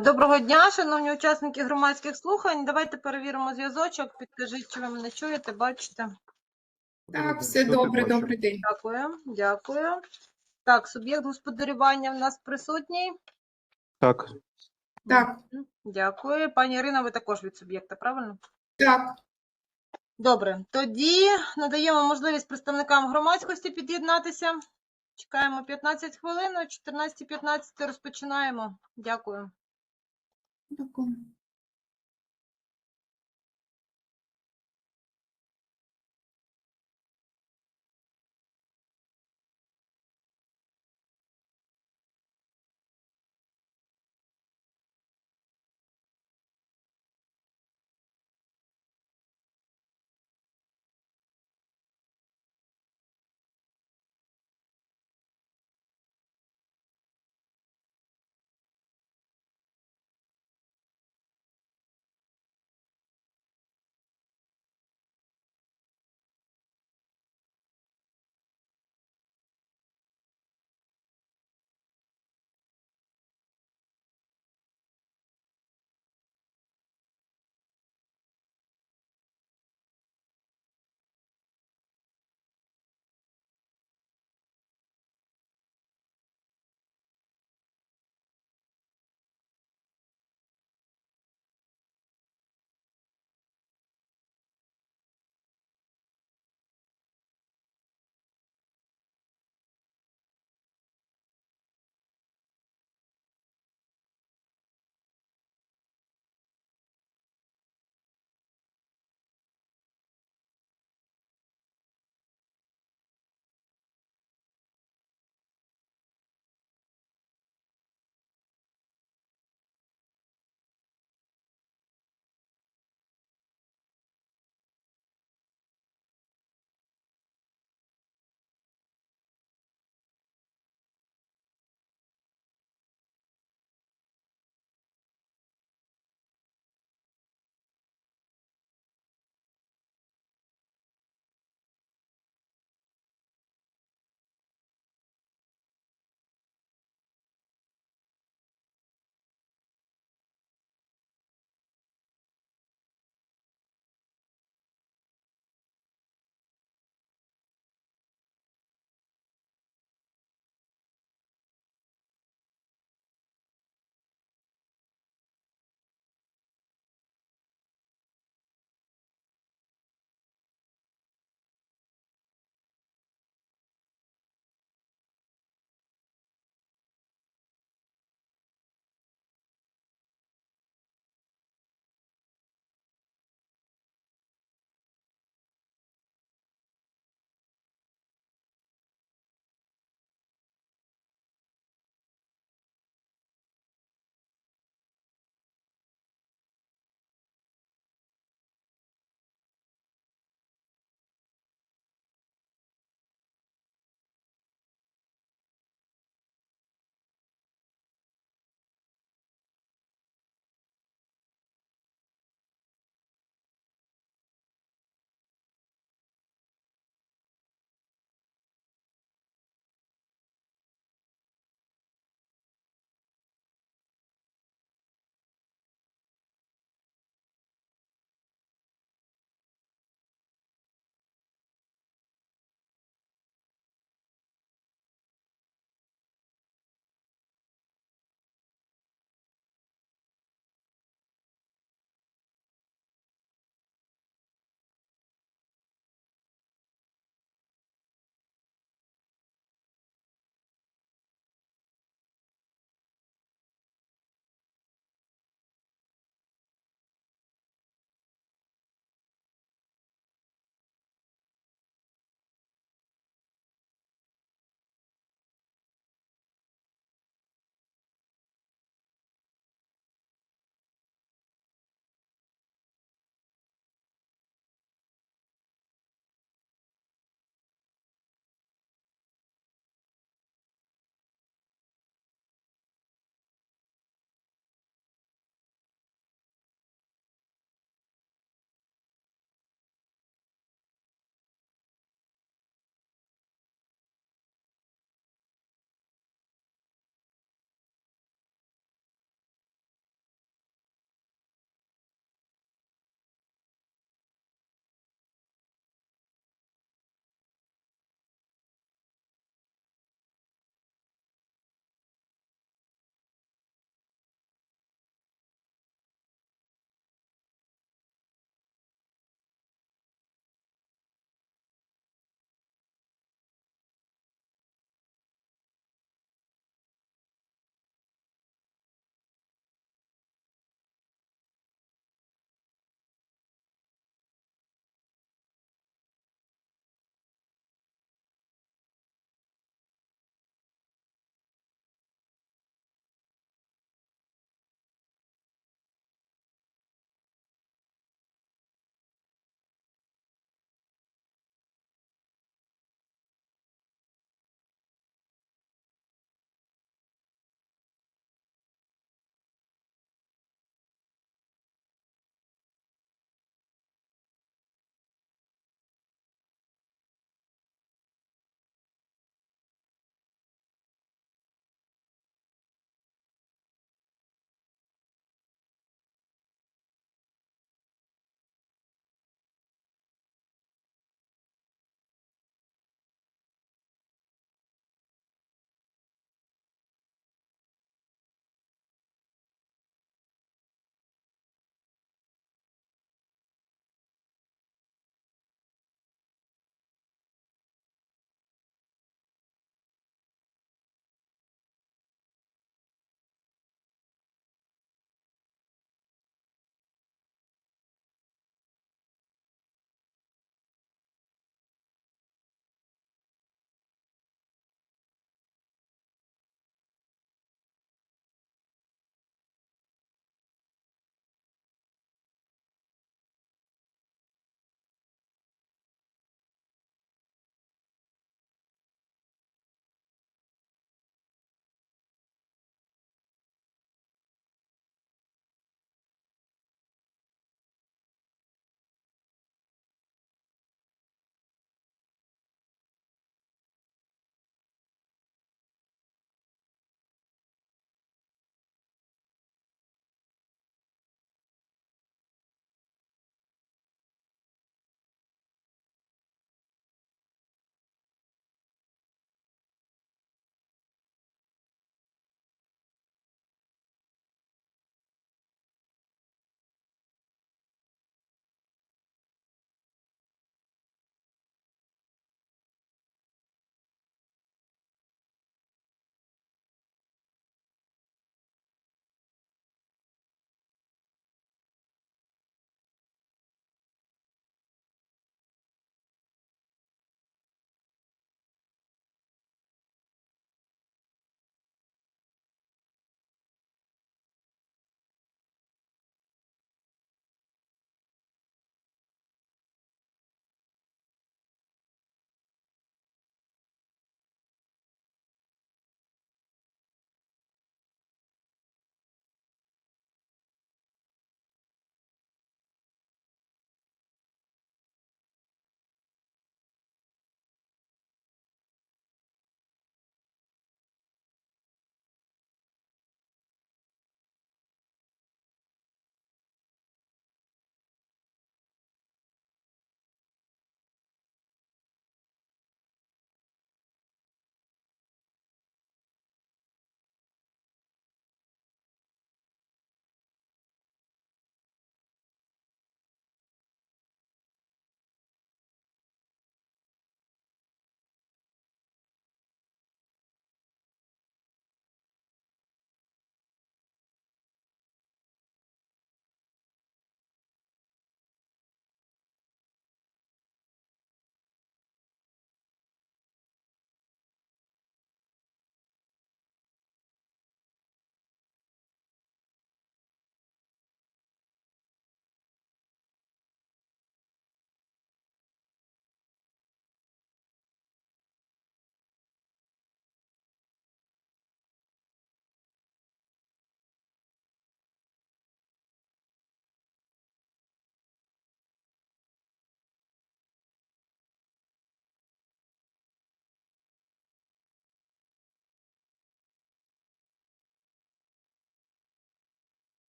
Доброго дня, шановні учасники громадських слухань. Давайте перевіримо зв'язочок. Підкажіть, чи ви мене чуєте, бачите. Так, все добре, добрий день. Дякую, дякую. Так, суб'єкт господарювання в нас присутній. Так, Так, Дякую. Пані Ірина, ви також від суб'єкта, правильно? так, Добре, тоді надаємо можливість представникам громадськості під'єднатися. Чекаємо 15 хвилин, о 14.15 розпочинаємо. Дякую. Дякую.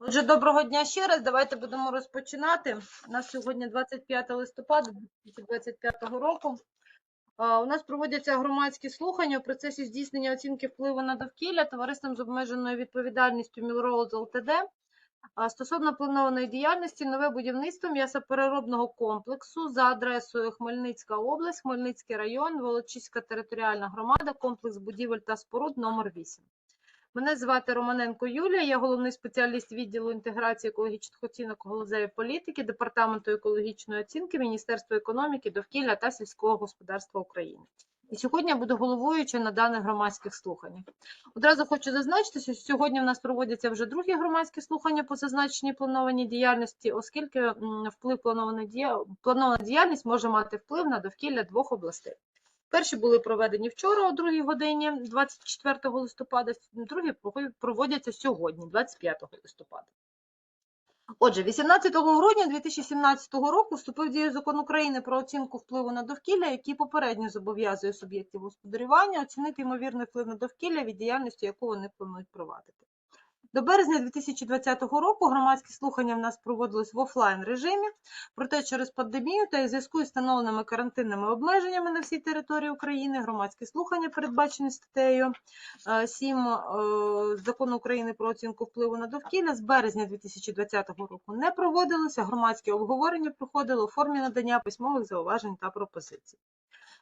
Отже, доброго дня ще раз. Давайте будемо розпочинати. У нас сьогодні 25 листопада 2025 року. У нас проводяться громадські слухання у процесі здійснення оцінки впливу на довкілля товариством з обмеженою відповідальністю Мілроуз ЛТД стосовно планованої діяльності нове будівництво м'ясопереробного комплексу за адресою Хмельницька область, Хмельницький район, Волочиська територіальна громада, комплекс будівель та споруд номер 8. Мене звати Романенко Юлія, я головний спеціаліст відділу інтеграції екологічних оцінок галузевої політики Департаменту екологічної оцінки Міністерства економіки, довкілля та сільського господарства України. І сьогодні я буду головуючою на даних громадських слуханнях. Одразу хочу зазначити, що сьогодні в нас проводяться вже другі громадські слухання по зазначеній планованій діяльності, оскільки вплив планована діяльність може мати вплив на довкілля двох областей. Перші були проведені вчора о 2 годині 24 листопада, другі проводяться сьогодні, 25 листопада. Отже, 18 грудня 2017 року вступив в дію закон України про оцінку впливу на довкілля, який попередньо зобов'язує суб'єктів господарювання оцінити ймовірний вплив на довкілля від діяльності, яку вони планують провадити. До березня 2020 року громадські слухання в нас проводились в офлайн режимі, проте через пандемію та із зв'язку із встановленими карантинними обмеженнями на всій території України громадські слухання, передбачені статтею е, 7 е, Закону України про оцінку впливу на довкілля, з березня 2020 року не проводилися. Громадські обговорення проходили у формі надання письмових зауважень та пропозицій.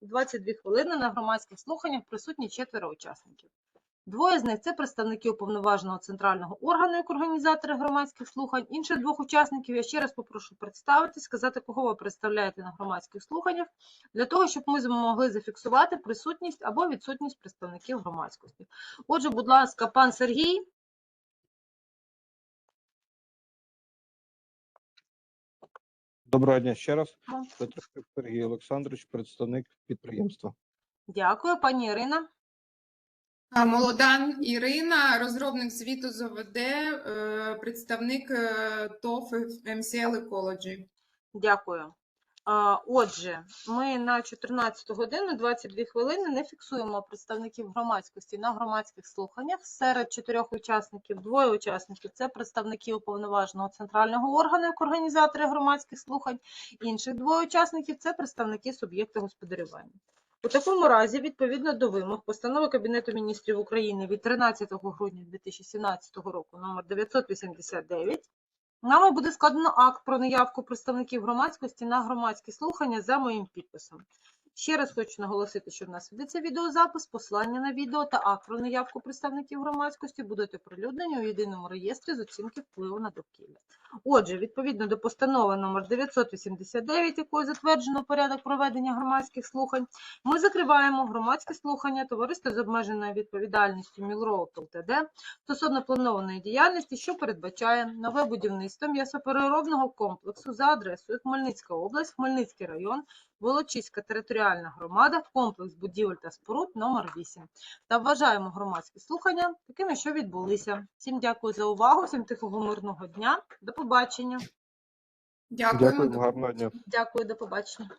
22 хвилини на громадських слуханнях присутні четверо учасників. Двоє з них це представники уповноваженого центрального органу як організатори громадських слухань. Інших двох учасників я ще раз попрошу представити, сказати, кого ви представляєте на громадських слуханнях, для того, щоб ми змогли зафіксувати присутність або відсутність представників громадськості. Отже, будь ласка, пан Сергій. Доброго дня ще раз. Вам. Сергій Олександрович, представник підприємства. Дякую, пані Ірина. Молодан Ірина, розробник звіту з ОВД, е, представник ТОФ MCL Ecology. Дякую. Отже, ми на 14 годину 22 хвилини не фіксуємо представників громадськості на громадських слуханнях. Серед чотирьох учасників двоє учасників це представники уповноваженого центрального органу як організатори громадських слухань. Інших двоє учасників це представники суб'єкта господарювання. У такому разі, відповідно до вимог постанови Кабінету міністрів України від 13 грудня 2017 року номер 989, Нами буде складено акт про наявку представників громадськості на громадські слухання за моїм підписом. Ще раз хочу наголосити, що в нас ведеться відеозапис, послання на відео та акт про наявку представників громадськості будуть оприлюднені у єдиному реєстрі з оцінки впливу на довкілля. Отже, відповідно до постанови номер 989, якою затверджено порядок проведення громадських слухань, ми закриваємо громадські слухання товариства з обмеженою відповідальністю Мілроуд ЛТД стосовно планованої діяльності, що передбачає нове будівництво м'ясопереробного комплексу за адресою Хмельницька область, Хмельницький район, Волочиська територіальна громада, комплекс будівель та споруд номер 8. Та вважаємо громадські слухання такими, що відбулися. Всім дякую за увагу, всім тихого мирного дня. До побачення. Дякую, Дякую, гарного дня. Дякую, до побачення.